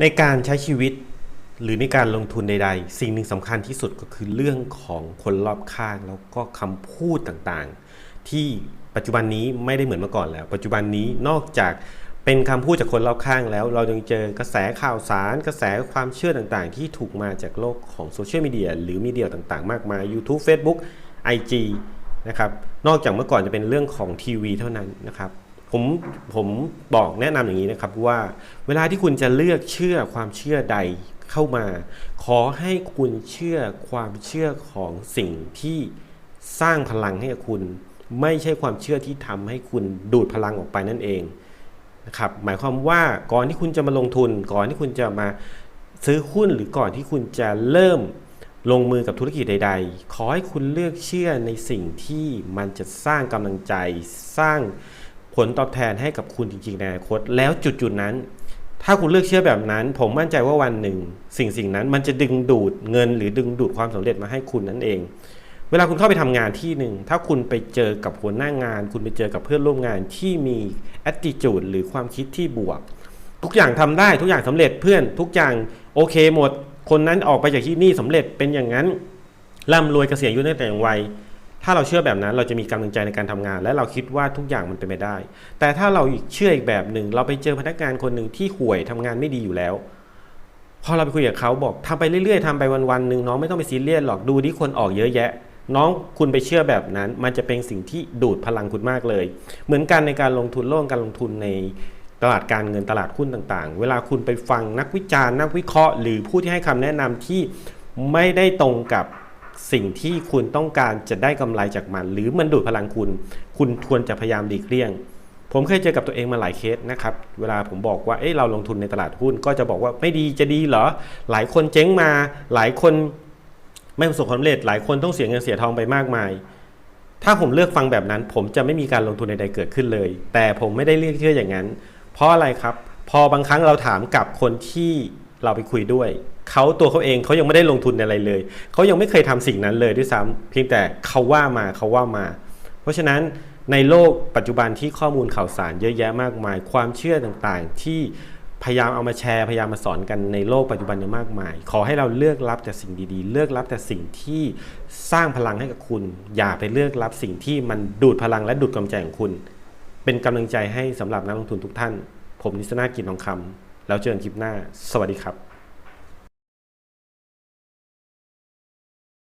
ในการใช้ชีวิตหรือในการลงทุนใด ๆ สิ่งหนึ่งสำคัญที่สุดก็คือเรื่องของคนรอบข้าง แล้วก็คำพูดต่างๆ ที่ปัจจุบันนี้ไม่ได้เหมือนเมื่อก่อนแล้ว ปัจจุบันนี้นอกจากเป็นคำพูดจากคนรอบข้างแล้ว เรายังเจอกระแสข่าวสาร กระแสความเชื่อต่างๆ ที่ถูกมาจากโลกของโซเชียลมีเดียหรือมีเดียต่างๆ มากมาย YouTube Facebook IG นะครับนอกจากเมื่อก่อนจะเป็นเรื่องของทีวีเท่านั้นนะครับ ผมผมบอกแนะนำอย่างนี้นะครับว่าเวลาที่คุณจะเลือกเชื่อความเชื่อใดเข้ามา ขอให้คุณเชื่อความเชื่อของสิ่งที่สร้างพลังให้กับคุณ ไม่ใช่ความเชื่อที่ทำให้คุณดูดพลังออกไปนั่นเองนะครับหมายความว่าก่อนที่คุณจะมาลงทุน ก่อนที่คุณจะมาซื้อหุ้นหรือก่อนที่คุณจะเริ่มลงมือกับธุรกิจใด ๆ ขอให้คุณเลือกเชื่อในสิ่งที่มันจะสร้างกำลังใจสร้าง ผลตอบแทนให้กับคุณจริงๆในอนาคต แล้วจุดๆนั้น ถ้าคุณเลือกเชื่อแบบนั้น ผมมั่นใจว่าวันหนึ่ง สิ่งสิ่งนั้นมันจะดึงดูดเงิน หรือดึงดูดความสำเร็จมาให้คุณนั่นเอง เวลาคุณเข้าไปทำงานที่หนึ่งถ้าคุณไปเจอกับหัวหน้างาน คุณไปเจอกับเพื่อนร่วมงานที่มี attitude หรือความคิดที่บวก ทุกอย่างทำได้ทุกอย่างสำเร็จเพื่อนทุกอย่างโอเคหมด คนนั้นออกไปจากที่นี่สำเร็จเป็นอย่างนั้นร่ำรวยเกษียณอายุตั้งแต่ย่างวัย ถ้าเราเชื่อแบบนั้นเราจะมีกำลังใจในการทำงาน และเราคิดว่าทุกอย่างมันเป็นไปได้ แต่ถ้าเราเชื่ออีกแบบหนึ่งเราไปเจอพนักงานคนหนึ่งที่ห่วยทำงานไม่ดีอยู่แล้วพอเราไปคุยกับเขาบอกทำไปเรื่อยๆทำไปวันๆหนึ่งน้องไม่ต้องไปซีเรียสหรอกดูที่คนออกเยอะแยะ น้องคุณไปเชื่อแบบนั้น มันจะเป็นสิ่งที่ดูดพลังคุณมากเลย เหมือนกันในการลงทุนโลกการลงทุนในตลาดการเงินตลาดหุ้นต่างๆ เวลาคุณไปฟังนักวิจารณ์นักวิเคราะห์ หรือผู้ที่ให้คำแนะนำที่ไม่ได้ตรงกับ สิ่งที่คุณต้องการจะได้กำไรจากมัน หรือมันดูดพลังคุณ คุณควรจะพยายามดีเลี่ยง ผมเคยเจอกับตัวเองมาหลายเคสนะครับ เวลาผมบอกว่าเอ้เราลงทุนในตลาดหุ้นก็จะบอกว่าไม่ดีจะดีเหรอ หลายคนเจ๊งมา หลายคนไม่ประสบความสำเร็จ หลายคนต้องเสียเงินเสียทองไปมากมาย ถ้าผมเลือกฟังแบบนั้น ผมจะไม่มีการลงทุนใดๆเกิดขึ้นเลย แต่ผมไม่ได้เลือกเชื่ออย่างนั้น เพราะอะไรครับ พอบางครั้งเราถามกับคนที่เราไปคุยด้วย เขาตัวเขาเองเขายังไม่ได้ลงทุนอะไรเลย เขายังไม่เคยทำสิ่งนั้นเลยด้วยซ้ำเพียงแต่เขาว่ามาเขาว่ามา เพราะฉะนั้นในโลกปัจจุบันที่ข้อมูลข่าวสารเยอะแยะมากมาย ความเชื่อต่างๆ ที่พยายามเอามาแชร์พยายามมาสอนกันในโลกปัจจุบันเยอะมากมาย ขอให้เราเลือกรับแต่สิ่งดีๆ เลือกรับแต่สิ่งที่สร้างพลังให้กับคุณ อย่าไปเลือกรับสิ่งที่มันดูดพลังและดูดกำลังใจของคุณ เป็นกำลังใจให้สำหรับนักลงทุนทุกท่าน ผมนิสนากินทองคำแล้วเจอกันคลิปหน้า สวัสดีครับ